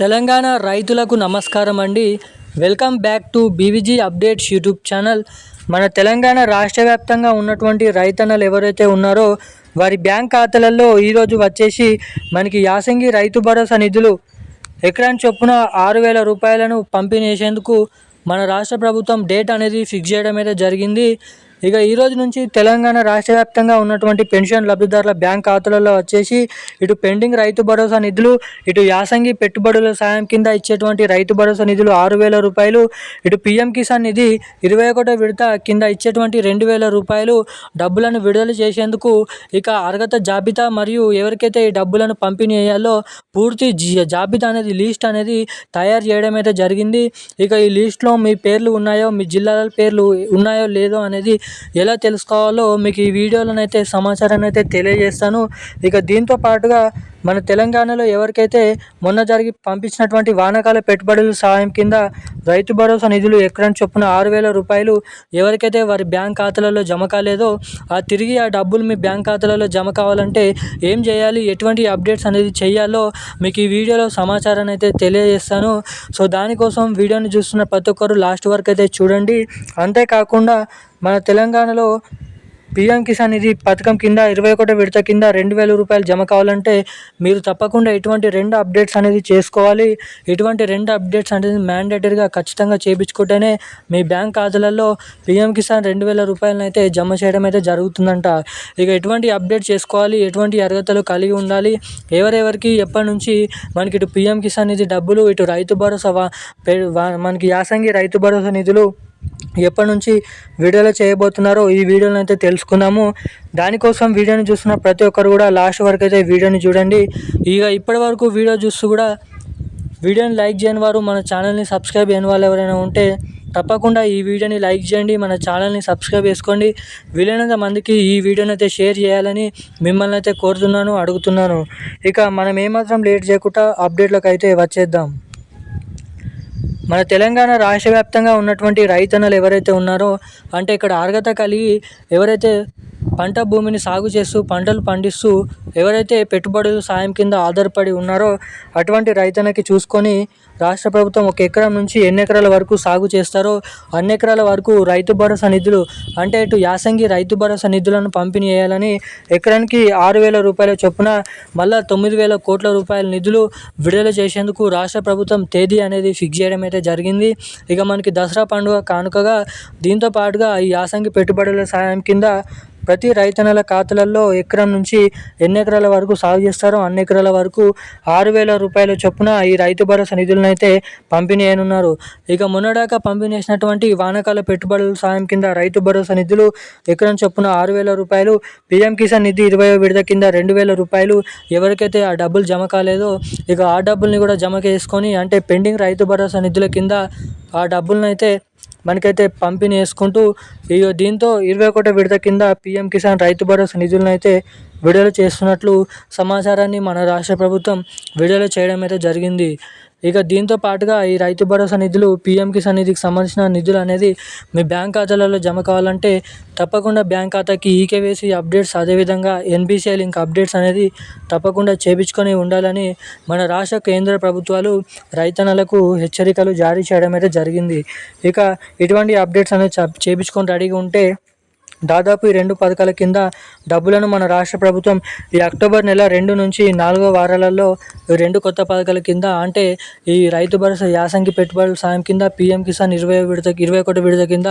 తెలంగాణ రైతులకు నమస్కారం అండి. Welcome back to BVG updates YouTube channel. మన తెలంగాణ రాష్ట్ర వ్యాప్తంగా ఉన్నటువంటి రైతన్నలు ఎవరైతే ఉన్నారో వారి బ్యాంక్ ఖాతాలలో ఈరోజు వచ్చేసి మనకి యాసంగి రైతు భరోసా నిధులు ఎకరాని చొప్పున ఆరు వేల రూపాయలను పంపిణీ చేసేందుకు మన రాష్ట్ర ప్రభుత్వం డేట్ అనేది ఫిక్స్ చేయడం అయితే జరిగింది. ఇక ఈ రోజు నుంచి తెలంగాణ రాష్ట్ర వ్యాప్తంగా ఉన్నటువంటి పెన్షన్ లబ్ధిదారుల బ్యాంక్ ఖాతాలలో వచ్చేసి ఇటు పెండింగ్ రైతు భరోసా నిధులు ఇటు యాసంగి పెట్టుబడుల సాయం కింద ఇచ్చేటువంటి రైతు భరోసా నిధులు ఆరు వేల రూపాయలు ఇటు పిఎం కిసాన్ నిధి ఇరవై ఒకటో విడత కింద ఇచ్చేటువంటి రెండు వేల రూపాయలు డబ్బులను విడుదల చేసేందుకు ఇక అర్హత జాబితా మరియు ఎవరికైతే ఈ డబ్బులను పంపిణీ చేయాలో పూర్తి జి- జాబితా అనేది లిస్ట్ అనేది తయారు చేయడం అయితే జరిగింది. ఇక ఈ లిస్ట్లో మీ పేర్లు ఉన్నాయో మీ జిల్లాల పేర్లు ఉన్నాయో లేదో అనేది ఎలా తెలుసుకోవాలో మీకు ఈ వీడియోలోనైతే సమాచారాన్ని అయితే తెలియజేస్తాను. ఇక దీంతో పాటుగా మన తెలంగాణలో ఎవరికైతే మొన్న జరిగి పంపించినటువంటి వానాకాల పెట్టుబడుల సహాయం కింద రైతు భరోసా నిధులు ఎకరం చొప్పున ఆరు వేల రూపాయలు ఎవరికైతే వారి బ్యాంక్ ఖాతాలలో జమ కాలేదో ఆ తిరిగి ఆ డబ్బులు మీ బ్యాంక్ ఖాతాలలో జమ కావాలంటే ఏం చేయాలి? ఎటువంటి అప్డేట్స్ అనేది చేయాలో మీకు ఈ వీడియోలో సమాచారాన్ని అయితే తెలియజేస్తాను. సో దానికోసం వీడియోని చూస్తున్న ప్రతి ఒక్కరు లాస్ట్ వరకు అయితే చూడండి. అంతేకాకుండా మన తెలంగాణలో పిఎం కిసాన్ నిధి పథకం కింద ఇరవై ఒకటో విడత కింద రెండు వేల రూపాయలు జమ కావాలంటే మీరు తప్పకుండా ఇటువంటి రెండు అప్డేట్స్ అనేది చేసుకోవాలి. ఇటువంటి రెండు అప్డేట్స్ అనేది మ్యాండేటరీగా ఖచ్చితంగా చేయించుకుంటేనే మీ బ్యాంక్ ఖాతాలలో పిఎం కిసాన్ రెండు వేల రూపాయలను అయితే జమ చేయడం అయితే జరుగుతుందంట. ఇక ఎటువంటి అప్డేట్ చేసుకోవాలి? ఎటువంటి అర్హతలు కలిగి ఉండాలి? ఎవరెవరికి ఎప్పటి నుంచి మనకి ఇటు పిఎం కిసాన్ నిధి డబ్బులు ఇటు రైతు భరోసా వా- మనకి యాసంగి రైతు భరోసా నిధులు ఎప్పటి నుంచి వీడియోలో చేయబోతున్నారో ఈ వీడియోని అయితే తెలుసుకుందాము. దానికోసం వీడియోని చూస్తున్న ప్రతి ఒక్కరు కూడా లాస్ట్ వరకు అయితే వీడియోని చూడండి. ఇక ఇప్పటి వరకు వీడియో చూస్తూ కూడా వీడియోని లైక్ చేయని వారు మన ఛానల్ని సబ్స్క్రైబ్ చేయని వాళ్ళు ఎవరైనా ఉంటే తప్పకుండా ఈ వీడియోని లైక్ చేయండి మన ఛానల్ని సబ్స్క్రైబ్ చేసుకోండి. వీలైనంత మందికి ఈ వీడియోని అయితే షేర్ చేయాలని మిమ్మల్ని అయితే కోరుతున్నాను అడుగుతున్నాను. ఇక మనం ఏమాత్రం లేట్ చేయకుండా అప్డేట్లకు అయితే వచ్చేద్దాం. మన తెలంగాణ రాష్ట్ర వ్యాప్తంగా ఉన్నటువంటి రైతన్నలు ఎవరైతే ఉన్నారో అంటే ఇక్కడ అర్హత కలిగి ఎవరైతే పంట భూమిని సాగు చేస్తూ పంటలు పండిస్తూ ఎవరైతే పెట్టుబడులు సాయం కింద ఆధారపడి ఉన్నారో అటువంటి రైతన్నకి చూసుకొని రాష్ట్ర ప్రభుత్వం ఒక ఎకరం నుంచి ఎన్ని ఎకరాల వరకు సాగు చేస్తారో అన్ని ఎకరాల వరకు రైతు భరోసా నిధులు అంటే ఇటు యాసంగి రైతు భరోసా నిధులను పంపిణీ చేయాలని ఎకరానికి ఆరు వేల రూపాయల చొప్పున మళ్ళా తొమ్మిది వేల కోట్ల రూపాయల నిధులు విడుదల చేసేందుకు రాష్ట్ర ప్రభుత్వం తేదీ అనేది ఫిక్స్ చేయడం అయితే జరిగింది. ఇక మనకి దసరా పండుగ కానుకగా దీంతో పాటుగా ఈ యాసంగి పెట్టుబడుల సాయం కింద ప్రతి రైతన్నల ఖాతాలలో ఎకరం నుంచి ఎన్ని ఎకరాల వరకు సాగు చేస్తారో అన్ని ఎకరాల వరకు ఆరు వేల రూపాయల చొప్పున ఈ రైతు భరోసా నిధులను అయితే పంపిణీ అయినున్నారు ఇక మొన్నడాక పంపిణీ చేసినటువంటి వానకాల పెట్టుబడుల సాయం కింద రైతు భరోసా నిధులు ఎకరం చొప్పున ఆరు వేల రూపాయలు పీఎం కిసాన్ నిధి ఇరవై విడత కింద రెండు వేల రూపాయలు. ఎవరికైతే ఆ డబ్బులు జమ కాలేదో ఇక ఆ డబ్బుల్ని కూడా జమ చేసుకొని అంటే పెండింగ్ రైతు భరోసా నిధుల కింద ఆ డబ్బులను అయితే మనకైతే పంపిణీ చేసుకుంటూ ఇక దీంతో ఇరవై ఒకటో విడత కింద పీఎం కిసాన్ రైతు భరోసా నిధులను అయితే విడుదల చేస్తున్నట్లు సమాచారాన్ని మన రాష్ట్ర ప్రభుత్వం విడుదల చేయడం అయితే జరిగింది. ఇక దీంతో పాటుగా ఈ రైతు భరోసా నిధులు పిఎం కిసాన్ నిధికి సంబంధించిన నిధులు అనేది మీ బ్యాంక్ ఖాతాలలో జమ కావాలంటే తప్పకుండా బ్యాంక్ ఖాతాకి ఈకేవేసి అప్డేట్స్ అదేవిధంగా ఎన్బిసిఐ లింక్ అప్డేట్స్ అనేది తప్పకుండా చేపించుకొని ఉండాలని మన రాష్ట్ర కేంద్ర ప్రభుత్వాలు రైతన్నలకు హెచ్చరికలు జారీ చేయడం అయితే జరిగింది. ఇక ఇటువంటి అప్డేట్స్ అనేది చేపించుకొని రెడీగా ఉంటే దాదాపు ఈ రెండు పథకాల కింద డబ్బులను మన రాష్ట్ర ప్రభుత్వం ఈ అక్టోబర్ నెల రెండు నుంచి నాలుగో వారాలలో రెండు కొత్త పథకాల కింద అంటే ఈ రైతు భరోసా యాసంగి పెట్టుబడుల సాయం కింద పీఎం కిసాన్ ఇరవై విడత ఇరవై ఒకటి విడత కింద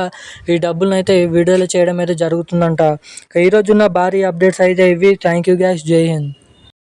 ఈ డబ్బులను అయితే విడుదల చేయడం అయితే జరుగుతుందంట. ఇక ఈరోజు ఉన్న భారీ అప్డేట్స్ అయితే ఇవి. Thank you guys. Jai Hind.